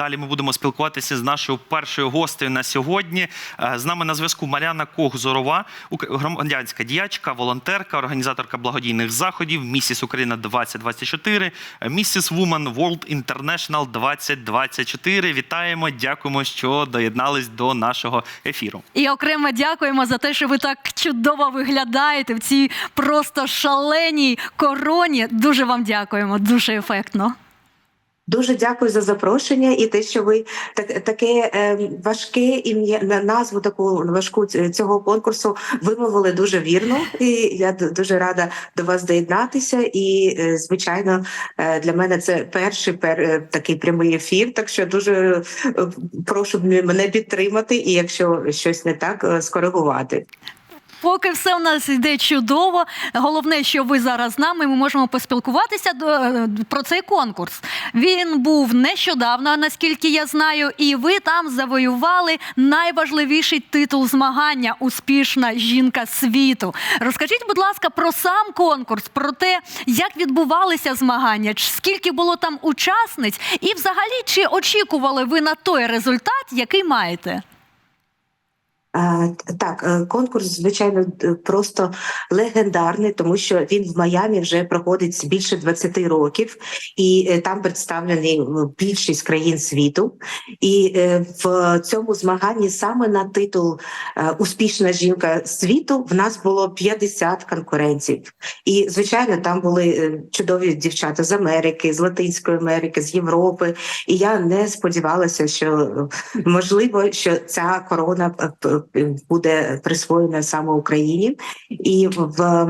далі ми будемо спілкуватися з нашою першою гостею на сьогодні. Е, З нами на зв'язку Мар'яна Кох-Зорова, громадянська діячка, волонтерка, організаторка благодійних заходів, місіс Україна 2024, е, місіс Woman World International 2024. Вітаємо, дякуємо, що доєднались до нашого ефіру. І окремо дякуємо за те, що ви так чудово виглядаєте в цій просто шаленій короні. Дуже вам дякуємо, дуже ефектно. Дуже дякую за запрошення і те, що ви так таке е, важке ім'я на назву таку важку ць- цього конкурсу вимовили дуже вірно. І я дуже рада до вас доєднатися. І е, звичайно, е, для мене це перший пер, такий прямий ефір. Так що дуже прошу мене підтримати, і якщо щось не так, скоригувати. Поки все у нас йде чудово. Головне, що ви зараз з нами. Ми можемо поспілкуватися до, е, про цей конкурс. Він був нещодавно, наскільки я знаю, і ви там завоювали найважливіший титул змагання Успішна жінка світу. Розкажіть, будь ласка, про сам конкурс, про те, як відбувалися змагання, скільки було там учасниць, і взагалі чи очікували ви на той результат, який маєте? Так, е, конкурс, звичайно, просто легендарний, тому що він в Майамі вже проходить більше 20 років, і е, там представлені більшість країн світу. І е, в цьому змаганні саме на титул Успішна жінка світу в нас було 50 конкурентів. І, звичайно, там були чудові дівчата з Америки, з Латинської Америки, з Європи. І я не сподівалася, що можливо, що ця корона буде присвоєна саме Україні, і в.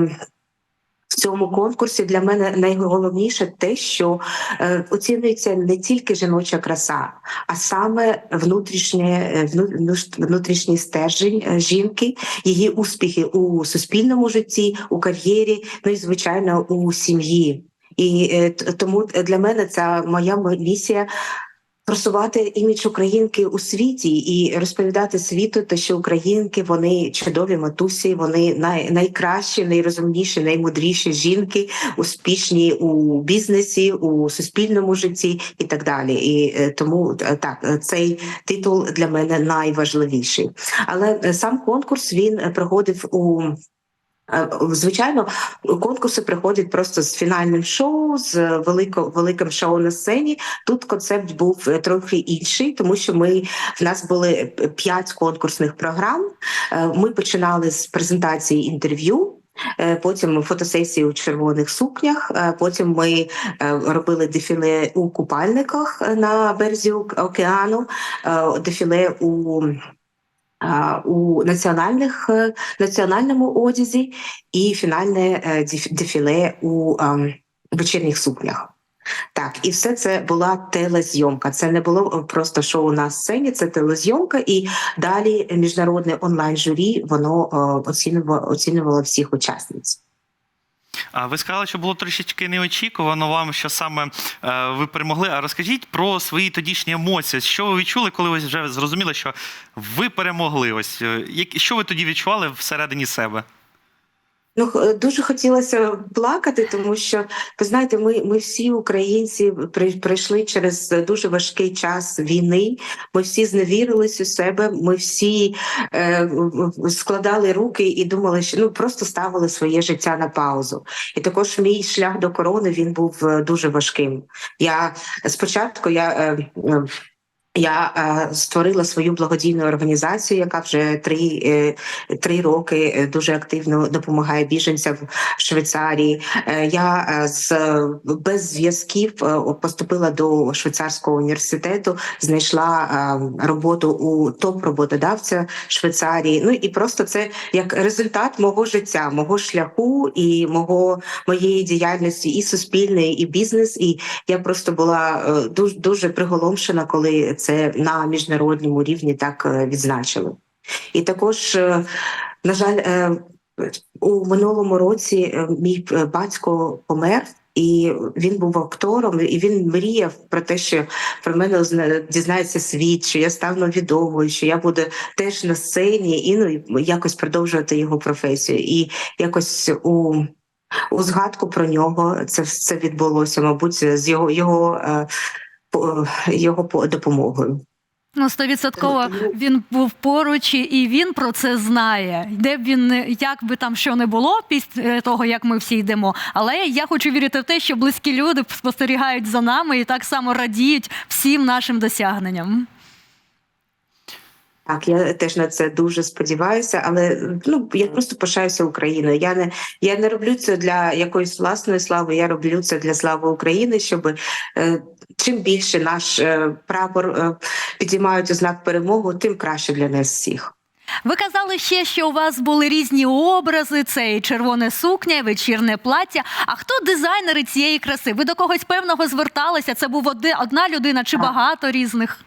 В цьому конкурсі для мене найголовніше те, що е, оцінюється не тільки жіноча краса, а саме внутрішнє е, вну- внутрішній стержень е, жінки, її успіхи у суспільному житті, у кар'єрі, ну і звичайно у сім'ї. І тому для мене ця моя місія просувати імідж українки у світі і розповідати світу, те, що українки вони чудові матусі, вони най, найкращі, найрозумніші, наймудріші жінки, успішні у бізнесі, у суспільному житті і так далі. І е, тому е, так е, цей титул для мене найважливіший. Але сам конкурс він проходив у. Е, Звичайно, конкурси приходять просто з фінальним шоу, з велико, великим шоу на сцені. Тут концепт був е, трохи інший, тому що ми в нас були е, п'ять конкурсних програм. Ми починали з презентації інтерв'ю. Потім фотосесії у червоних сукнях. Потім ми робили дефіле у купальниках на березі океану, дефіле у, у національних е, національному одязі і фінальне е, дефіле у ем, вечірніх сукнях. Так, і все це була телезйомка. Це не було е, просто шоу на сцені, це телезйомка, і далі міжнародне онлайн журі воно оцінювало, оцінювало всіх учасниць. А ви сказали, що було трішечки неочікувано вам, що саме е, ви перемогли. А розкажіть про свої тодішні емоції. Що ви відчули, коли ви вже зрозуміли, що ви перемогли? Ось е, що ви тоді відчували всередині себе? Ну дуже хотілося плакати, тому що ви знаєте, ми, ми всі українці при- пройшли через дуже важкий час війни. Ми всі зневірились у себе. Ми всі е, складали руки і думали, що ну просто ставили своє життя на паузу. І також мій шлях до корони він був е, дуже важким. Я спочатку я. Е, е, я е, створила свою благодійну організацію, яка вже три, е, три роки е, дуже активно допомагає біженцям в Швейцарії. Я з без зв'язків поступила до швейцарського університету, знайшла роботу у топ-роботодавця Швейцарії. Ну і просто це як результат мого життя, мого шляху і мого моєї діяльності, і суспільної, і бізнес. І я просто була дуже дуже приголомшена, коли це на міжнародному рівні так е, відзначили. І також, е, на жаль, е, у минулому році мій батько помер. І він був актором, і він мріяв про те, що про мене дізнається світ, що я стану відомою, що я буду теж на сцені і ну якось продовжувати його професію. І якось у, у згадку про нього це все відбулося, мабуть, з його його. Е, його по- допомогою. Ну, стовідсотково він був поруч, і він про це знає. Де б він як би там що не було після того, як ми всі йдемо. Але я хочу вірити в те, що близькі люди спостерігають за нами і так само радіють всім нашим досягненням. Так, я теж на це дуже сподіваюся, але ну я просто пишаюся Україною. Я не я не роблю це для якоїсь власної слави. Я роблю це для слави України, щоб е, чим більше наш е, прапор е, підіймають у знак перемоги, тим краще для нас всіх. Ви казали ще, що у вас були різні образи: це і червоне сукня, і вечірне плаття. А хто дизайнери цієї краси? Ви до когось певного зверталися? Це був одна людина чи багато різних?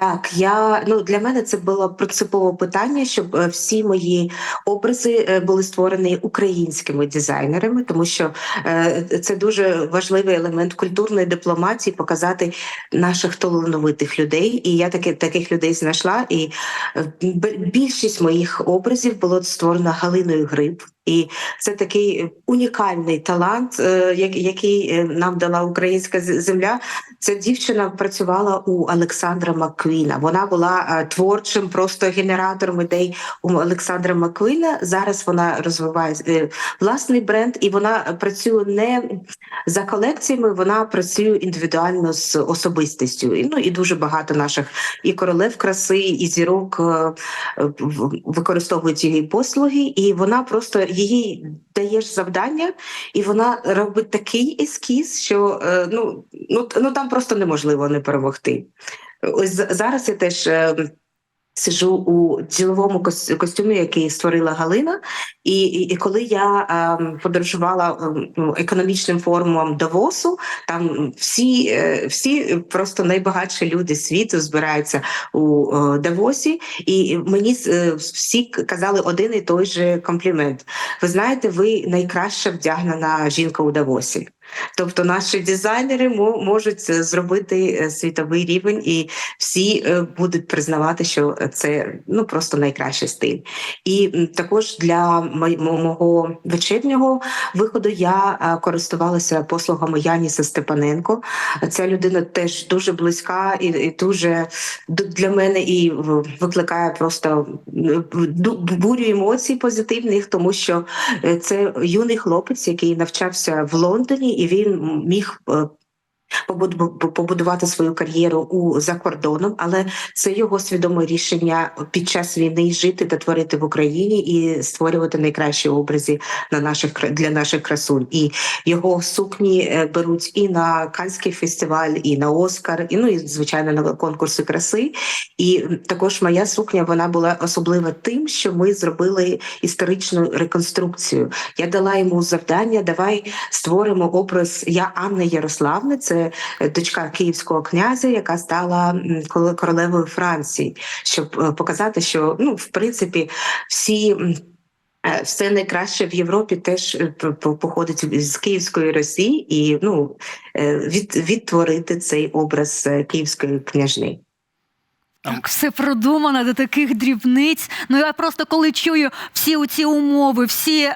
Так, я ну для мене це було принципове питання, щоб е, всі мої образи е, були створені українськими дизайнерами, тому що е, це дуже важливий елемент культурної дипломатії показати наших талановитих людей. І я таки таких людей знайшла. І більшість моїх образів було створено Галиною Гриб. І це такий унікальний талант, е, який е, нам дала українська земля. Ця дівчина працювала у Олександра Макквіна. Вона була е, творчим просто генератором ідей у Олександра Макквіна. Зараз вона розвиває власний бренд, і вона працює не за колекціями, вона працює індивідуально з особистістю. І, ну і дуже багато наших і королев краси, і зірок використовують її послуги, і вона просто їй даєш завдання, і вона робить такий ескіз, що е, ну, ну, ну там просто неможливо не перемогти. Ось зараз я теж. Е, Сижу у діловому кос- костюмі, який створила Галина, і, і, і коли я ем, подорожувала ем, ну, економічним форумом Давосу, там всі, е, всі просто найбагатші люди світу збираються у е, Давосі, і мені е, всі казали один і той же комплімент. Ви знаєте, ви найкраща вдягнена жінка у Давосі. Тобто наші дизайнери можуть е, зробити е, світовий рівень, і всі е, будуть признавати, що це ну просто найкращий стиль. І також для мого вечірнього виходу я користувалася послугами Яніса Степаненко. Ця людина теж дуже близька і, і дуже для мене і викликає просто бурю емоцій позитивних, тому що Це юний хлопець, який навчався в Лондоні, і він міг е, побудувати свою кар'єру у за кордоном, але це його свідоме рішення під час війни жити та творити в Україні і створювати найкращі образи на наших для наших красунь. І його сукні е, беруть і на Канський фестиваль, і на Оскар, і ну і звичайно на конкурси краси. І також моя сукня вона була особлива тим, що ми зробили історичну реконструкцію. Я дала йому завдання. Давай створимо образ. Я Анна Ярославна, це дочка київського князя, яка стала королевою Франції, щоб е, показати, що ну в принципі всі. е, Все найкраще в Європі теж е, походить з Київської Росії, і ну від, відтворити цей образ київської княжни. Так, все продумано до таких дрібниць. Ну я просто коли чую всі ці умови, всі е,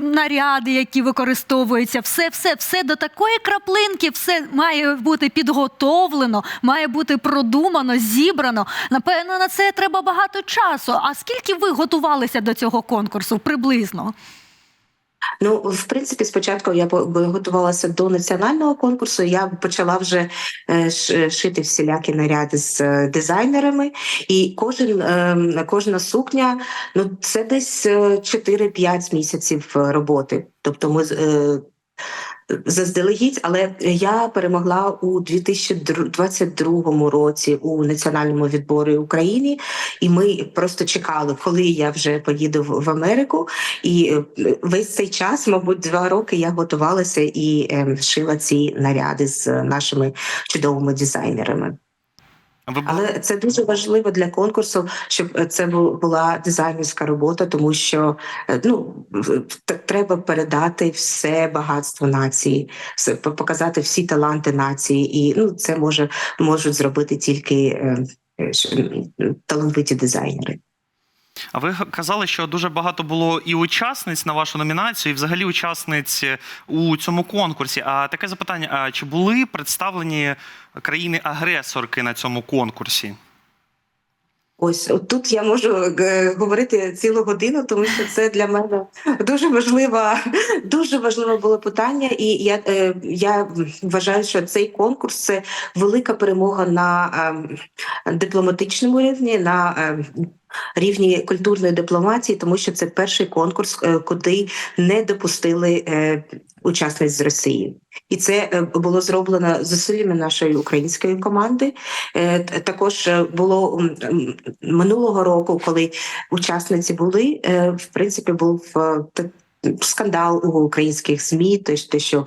наряди, які використовуються, все, все, все до такої краплинки, все має бути підготовлено, має бути продумано, зібрано. Напевно, на це треба багато часу. А скільки ви готувалися до цього конкурсу приблизно? Ну, в принципі, спочатку я готувалася до національного конкурсу. Я почала вже е, шити всілякі наряди з е, дизайнерами, і кожен е, кожна сукня ну це десь е, 4-5 місяців е, роботи. Тобто, ми е, заздалегідь, але я перемогла у 2022 році у національному відборі України, і ми просто чекали, коли я вже поїду в Америку. І е, весь цей час, мабуть, два роки я готувалася і е, шила ці наряди з нашими чудовими дизайнерами. Але це дуже важливо для конкурсу, щоб це бу- була дизайнерська робота, тому що е, ну треба передати все багатство нації, показати всі таланти нації, і ну це може можуть зробити тільки е, е, талановиті дизайнери. А ви казали, що дуже багато було і учасниць на вашу номінацію, і взагалі учасниць у цьому конкурсі. А таке запитання: а чи були представлені країни-агресорки на цьому конкурсі? Ось тут я можу е, говорити цілу годину, тому що це для мене дуже важлива, дуже важливе було питання. І я, е, я вважаю, що цей конкурс це велика перемога на е, дипломатичному рівні, на е, рівні культурної дипломатії, тому що це перший конкурс, е, куди не допустили учасниць з Росії. І це е, було зроблено зусиллями нашої української команди. Е, Також е, було минулого року, коли учасниці були, в принципі, був скандал у українських змі, те, що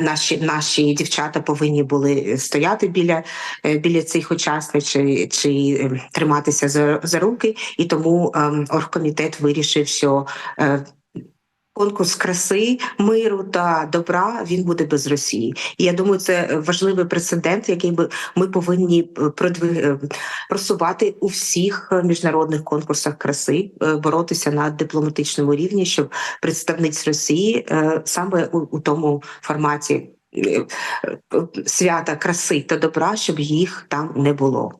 наші, наші дівчата повинні були стояти біля, біля цих учасниць чи, чи е, триматися за, за руки, і тому ем, оргкомітет вирішив, що конкурс краси, миру та добра він буде без Росії. І я думаю, це важливий прецедент, який би ми повинні е, продвиг... е, просувати у всіх е, міжнародних конкурсах краси, боротися на дипломатичному рівні, щоб представниць Росії саме у, тому форматі свята краси та добра, щоб їх там не було.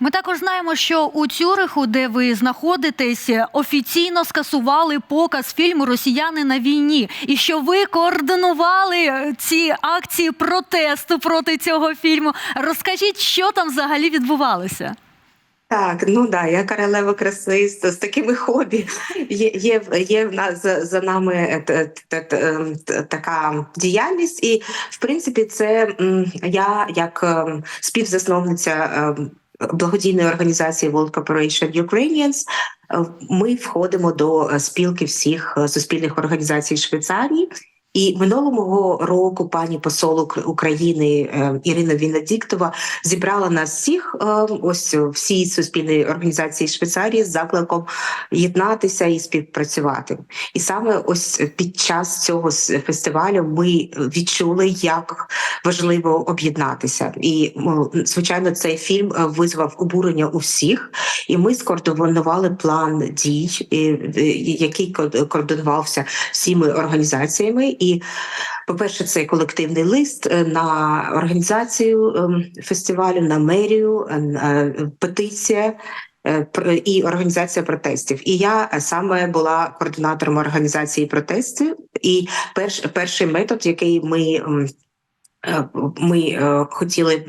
Ми також знаємо, що у Цюриху, де ви знаходитесь, офіційно скасували показ фільму Росіяни на війні, і що ви координували ці акції протесту проти цього фільму. Розкажіть, що там взагалі відбувалося? Так, ну да, я королева краси з, з такими хобі. Є, є, є в нас за, за нами е, т- т- т- ем, т- така діяльність, і в принципі, це я як ем, співзасновниця ем, благодійної організації World Corporation Ukrainians, е, Ми входимо до е, спілки всіх е, суспільних організацій Швейцарії. І минулого року пані посол Ук- України е, Ірина Вінодіктова зібрала нас всіх, е, ось всі суспільні організації Швейцарії з закликом єднатися і співпрацювати. І саме ось під час цього фестивалю ми відчули, як важливо об'єднатися. І звичайно, цей фільм визвав обурення у всіх, і ми скоординували план дій, який ко- координувався всіми організаціями. І, по-перше, це колективний лист е, на організацію ем, фестивалю, на мерію, е, е, петиція. І організація протестів, і я саме була координатором організації протестів. І перш, перший метод, який ми ми е, хотіли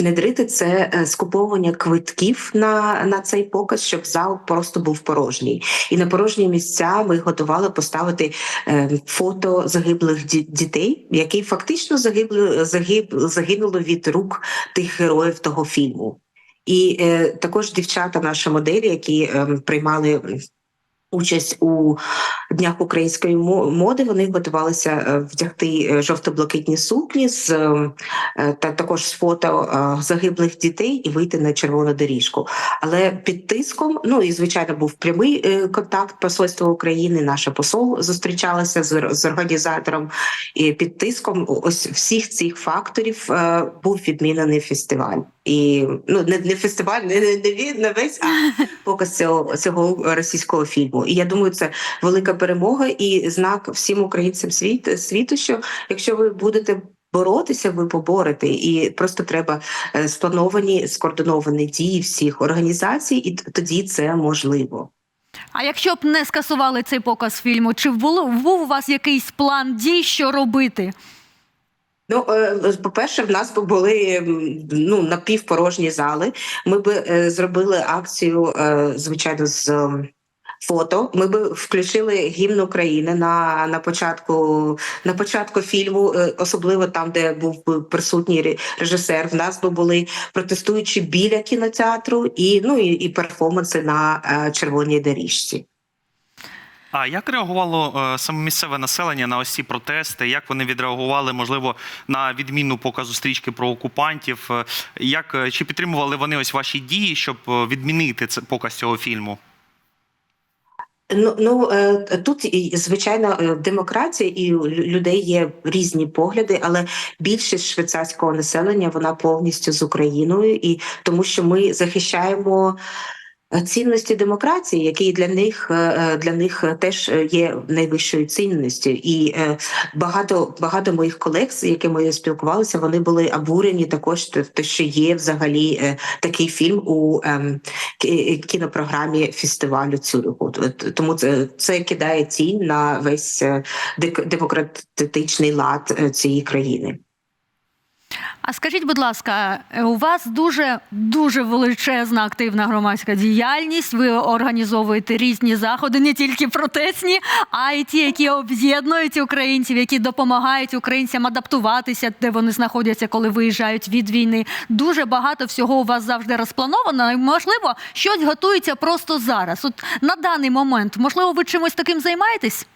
внедрити, це е, скуповування квитків на, на цей показ, щоб зал просто був порожній. І на порожні місця ми готували поставити е, фото загиблих ді- дітей, які фактично загибли загиб, загинули від рук тих героїв того фільму. І е, також дівчата, наші моделі, які е, приймали участь у днях української мо- моди, вони готувалися е, вдягти е, жовто-блакитні сукні з е, та також з фото загиблих дітей і вийти на червону доріжку. Але під тиском, ну і звичайно, був прямий контакт посольства України. Наша посол зустрічалася з, з організатором. І під тиском ось всіх цих факторів був відмінений фестиваль. І ну не, не фестиваль, не, не, не, не весь, а показ цього, цього російського фільму. І я думаю, це велика перемога і знак всім українцям світ, світу, що якщо ви будете. Боротися ви поборете, і просто треба е, сплановані скоординовані дії всіх організацій, і тоді це можливо. А якщо б не скасували цей показ фільму, чи було був у вас якийсь план дій, що робити? Ну, е, по-перше, в нас були ну напівпорожні зали. Ми би е, зробили акцію, звичайно, з фото. Ми би включили гімн України на, на початку на початку фільму, е, особливо там, де був присутній режисер. В нас би були протестуючі біля кінотеатру і ну і, і перформанси на е, червоній доріжці. А як реагувало е, саме місцеве населення на ось ці протести? Як вони відреагували, можливо, на відміну показу стрічки про окупантів? Як чи підтримували вони ось ваші дії, щоб відмінити це показ цього фільму? Ну, ну е, тут звичайно е, демократія і людей є різні погляди, але більшість швейцарського населення вона повністю з Україною, і тому що ми захищаємо Цінності демократії, які для них е, е, для них теж є найвищою цінністю, і е, багато багато моїх колег, з якими я спілкувалася, вони були обурені також, те, що є взагалі такий фільм у ем, кінопрограмі фестивалю Цюриху. Тому це, кидає тінь на весь демократичний лад цієї країни. А скажіть, будь ласка, е, у вас дуже дуже величезна активна громадська діяльність. Ви організовуєте різні заходи, не тільки протестні, а й ті, які об'єднують українців, які допомагають українцям адаптуватися, де вони знаходяться, коли виїжджають від війни. Дуже багато всього у вас завжди розплановано. І можливо, щось готується просто зараз. От на даний момент, можливо, ви чимось таким займаєтесь?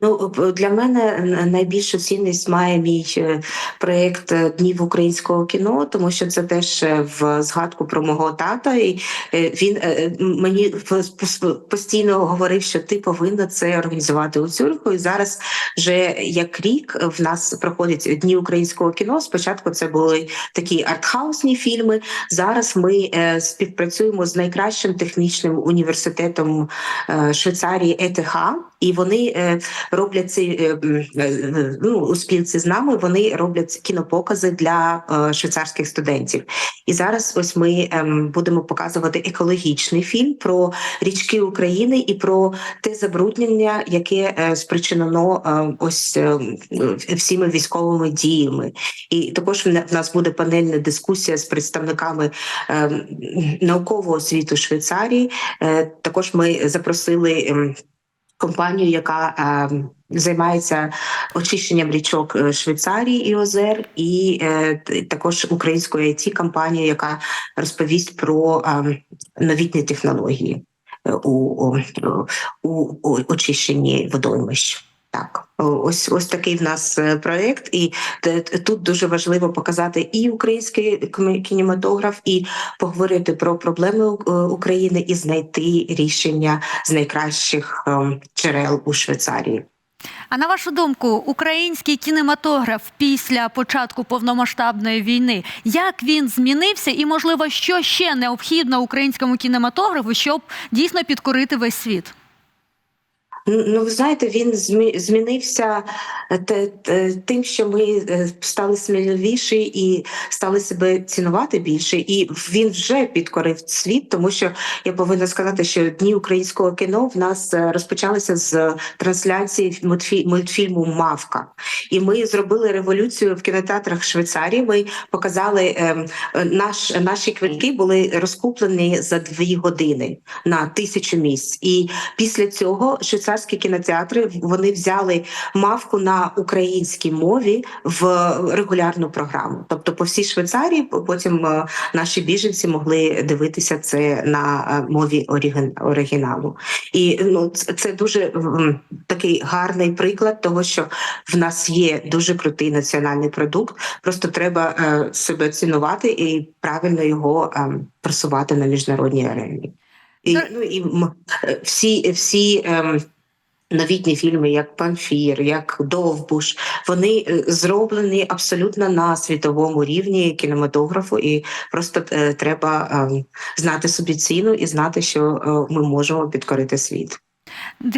Ну для мене найбільшу цінність має мій е, проєкт е, Днів українського кіно, тому що це теж е, в згадку про мого тата. І він мені пос- пос- постійно говорив, що ти повинна це організувати у Цюриху. І зараз вже як рік в нас проходять дні українського кіно. Спочатку це були такі артхаусні фільми. Зараз ми співпрацюємо з найкращим технічним університетом Швейцарії ЕТХ, і вони роблять ці е, м, е, ну, у спілці з нами. Вони роблять кінопокази для е, швейцарських студентів. І зараз ось ми ем, будемо показувати екологічний фільм про річки України і про те забруднення, яке е, спричинено е, ось е, всіми військовими діями. І також в нас буде панельна дискусія з представниками е, наукового світу Швейцарії. Е, Також ми запросили. Компанію, яка е, займається очищенням річок е, Швейцарії і озер, і е, також українською it компанію яка розповість про е, новітні технології е, у, у, у очищенні водоймищ. Так, ось ось такий в нас е, проект, і т- тут дуже важливо показати і український кінематограф, і поговорити про проблеми е, України і знайти рішення з найкращих джерел у Швейцарії. А на вашу думку, український кінематограф після початку повномасштабної війни, як він змінився, і можливо, що ще необхідно українському кінематографу, щоб дійсно підкорити весь світ? Ну, ви знаєте, він змі- змінився е, тим, що ми е, стали сміливіші і стали себе цінувати більше. І він вже підкорив світ, тому що я повинна сказати, що дні українського кіно в нас е, розпочалися з трансляції мультфі- мультфільму Мавка. І ми зробили революцію в кінотеатрах Швейцарії. Ми показали ем, наш наші квитки були розкуплені за дві години на тисячу місць. І після цього швейцарські кінотеатри вони взяли мавку на українській мові в регулярну програму. Тобто, по всій Швейцарії потім е, наші біженці могли дивитися це на е, мові оригін- оригіналу. І ну це, дуже такий гарний приклад того, що в нас є дуже крутий національний продукт. Просто треба е, себе цінувати і правильно його просувати на міжнародній арені. І, ну, і всі, всі ем, новітні фільми, як Памфір, як Довбуш, вони е, зроблені абсолютно на світовому рівні кінематографу, і просто е, треба ем, знати собі ціну і знати, що е, ми можемо підкорити світ.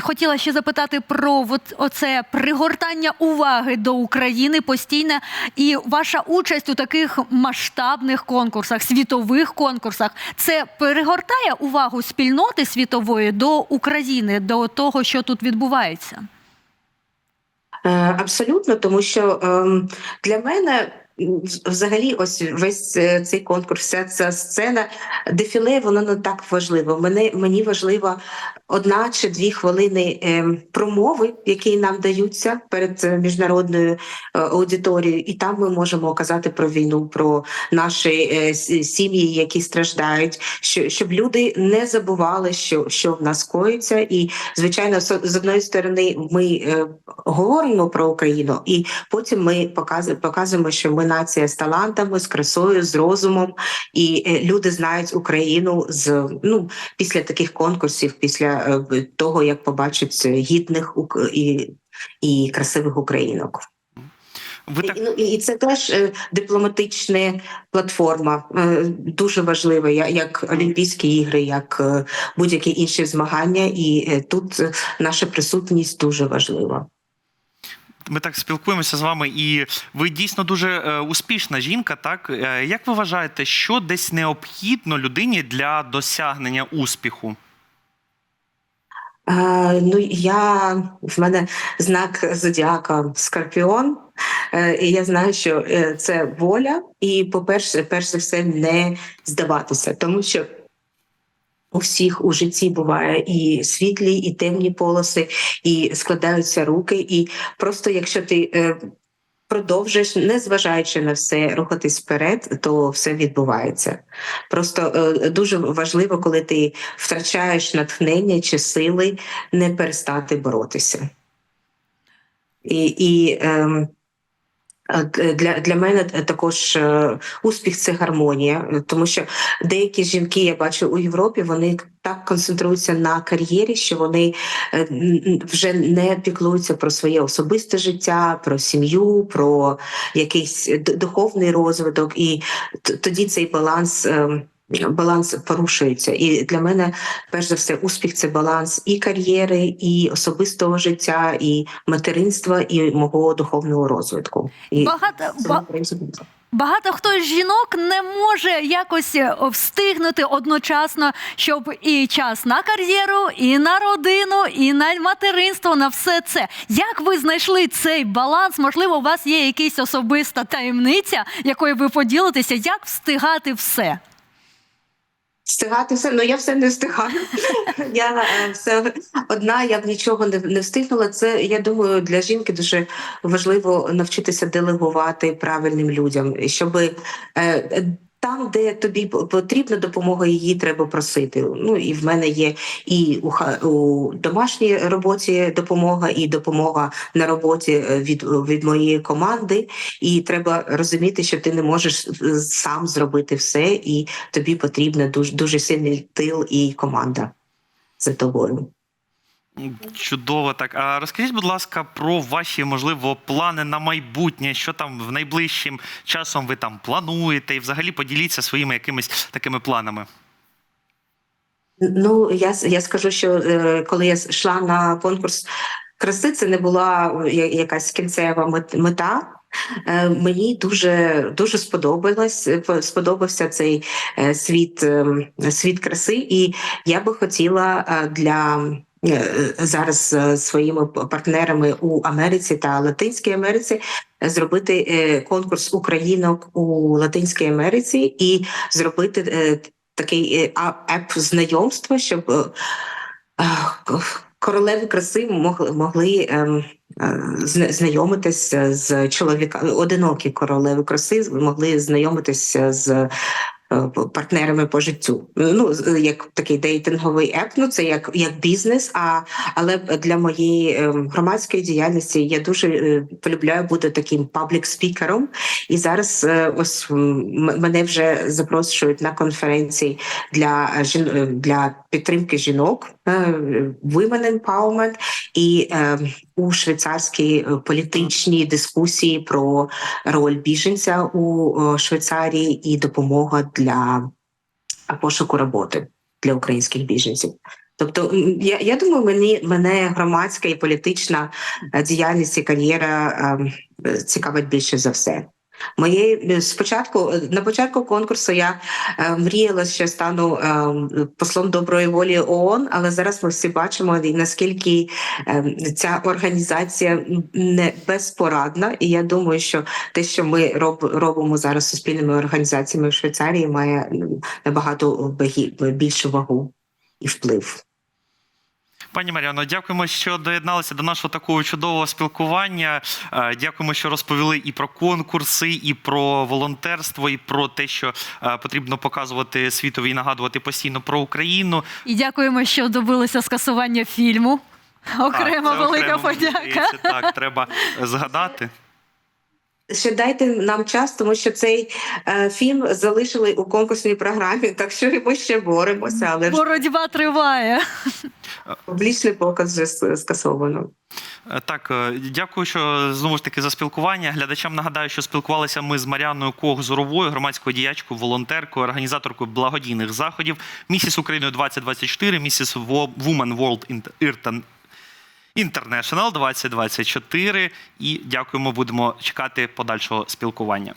Хотіла ще запитати про оце пригортання уваги до України постійне і ваша участь у таких масштабних конкурсах, світових конкурсах. Це перегортає увагу спільноти світової до України, до того, що тут відбувається. Е, Абсолютно, тому що ем, для мене взагалі ось весь е, цей конкурс, вся ця сцена, дефіле, воно не так важливо. Мене мені важливо одна чи дві хвилини ем, промови, які нам даються перед е, міжнародною е, аудиторією, і там ми можемо казати про війну, про наші е, сім'ї, які страждають, що щоб люди не забували, що, що в нас коїться, і звичайно, з одної сторони, ми е, говоримо про Україну, і потім ми показуємо, що ми нація з талантами, з красою, з розумом, і е, люди знають Україну з ну після таких конкурсів, після е, того як побачать гідних і, і красивих українок. Ви так І, ну, і це теж е, дипломатична платформа, дуже важлива, як Олімпійські ігри, як будь-які інші змагання. І тут наша присутність дуже важлива. Ми так спілкуємося з вами, і ви дійсно дуже е, успішна жінка. Так Е, як ви вважаєте, що десь необхідно людині для досягнення успіху? Е, ну, я в мене знак зодіака Скорпіон. І я знаю, що це воля, і, по-перше, перш за все, не здаватися, тому що у всіх у житті буває і світлі, і темні полоси, і складаються руки. І просто якщо ти е, продовжиш, не зважаючи на все, рухатись вперед, то все відбувається. Просто е, дуже важливо, коли ти втрачаєш натхнення чи сили, не перестати боротися. І, і ем, Для, для мене також е, успіх це гармонія, е, тому що деякі жінки, я бачу у Європі, вони так концентруються на кар'єрі, що вони е, вже не піклуються про своє особисте життя, про сім'ю, про якийсь духовний розвиток, і тоді цей баланс. Баланс порушується, і для мене перш за все успіх це баланс і кар'єри, і особистого життя, і материнства, і мого духовного розвитку. І Багато ба- Багато хто з жінок не може якось е, встигнути одночасно, щоб і час на кар'єру, і на родину, і на материнство, на все це. Як ви знайшли цей баланс? Можливо, у вас є якась особиста таємниця, якою ви поділитеся, як встигати все? Встигати все, ну я все не встигаю. Я е, все одна, я б нічого не, не встигнула. Це я думаю, для жінки дуже важливо навчитися делегувати правильним людям, щоб е, там, де тобі потрібна допомога, її треба просити. Ну і в мене є і у, у домашній роботі допомога, і допомога на роботі е, від, від моєї команди. І треба розуміти, що ти не можеш сам зробити все, і тобі потрібна дуже дуже сильний тил і команда за тобою. Чудово, так. А розкажіть, будь ласка, про ваші можливо плани на майбутнє, що там в найближчим часом ви там плануєте, і взагалі поділіться своїми якимись такими планами. Ну я я скажу, що е, коли я йшла на конкурс краси, це не була е, якась кінцева мета. Е, Мені дуже дуже сподобалось сподобався цей світ, ем, світ краси, і я би хотіла для зараз е, своїми партнерами у Америці та Латинській Америці е, зробити е, конкурс українок у Латинській Америці і зробити е, такий е, еп знайомства, щоб е, е, королеви краси могли могли ем, е, зна- знайомитися з чоловіками, одинокі королеви краси могли знайомитися з. Е, Партнерами по життю, ну як такий дейтинговий еп, ну це як, як бізнес. А але для моєї ем, громадської діяльності я дуже е, полюбляю бути таким паблік спікером. І зараз е, ось мене вже запрошують на конференції для жін для підтримки жінок Women Empowerment і е, у швейцарській е, політичній дискусії про роль біженця у е, Швейцарії і допомога для пошуку роботи для українських біженців. Тобто, я, я думаю, мені мене громадська і політична е, діяльність і кар'єра е, цікавить більше за все. Моє е, спочатку е, на початку конкурсу я е, мріяла, що стану е, послом доброї волі ООН, але зараз ми всі бачимо наскільки е, ця організація не безпорадна. І я думаю, що те, що ми роб, робимо зараз суспільними організаціями в Швейцарії, має набагато багі- більшу вагу і вплив. Пані Маріано, дякуємо, що доєдналися до нашого такого чудового спілкування. Е, Дякуємо, що розповіли і про конкурси, і про волонтерство, і про те, що е, потрібно показувати світові і нагадувати постійно про Україну. І дякуємо, що добилися скасування фільму. Окрема велика подяка. Так, треба згадати. Ще дайте нам час, тому що цей е, фільм залишили у конкурсній програмі, так що ми ще боремося, але Боротьба триває. публічний показ вже скасовано. Е, Так, е, дякую, що знову ж таки за спілкування. Глядачам нагадаю, що спілкувалися ми з Маріаною Кох-Зоровою, громадською діячкою, волонтеркою, організаторкою благодійних заходів, місіс Україною 2024, місіс Wo- Woman World Inter- International 2024. І дякуємо, будемо чекати подальшого спілкування.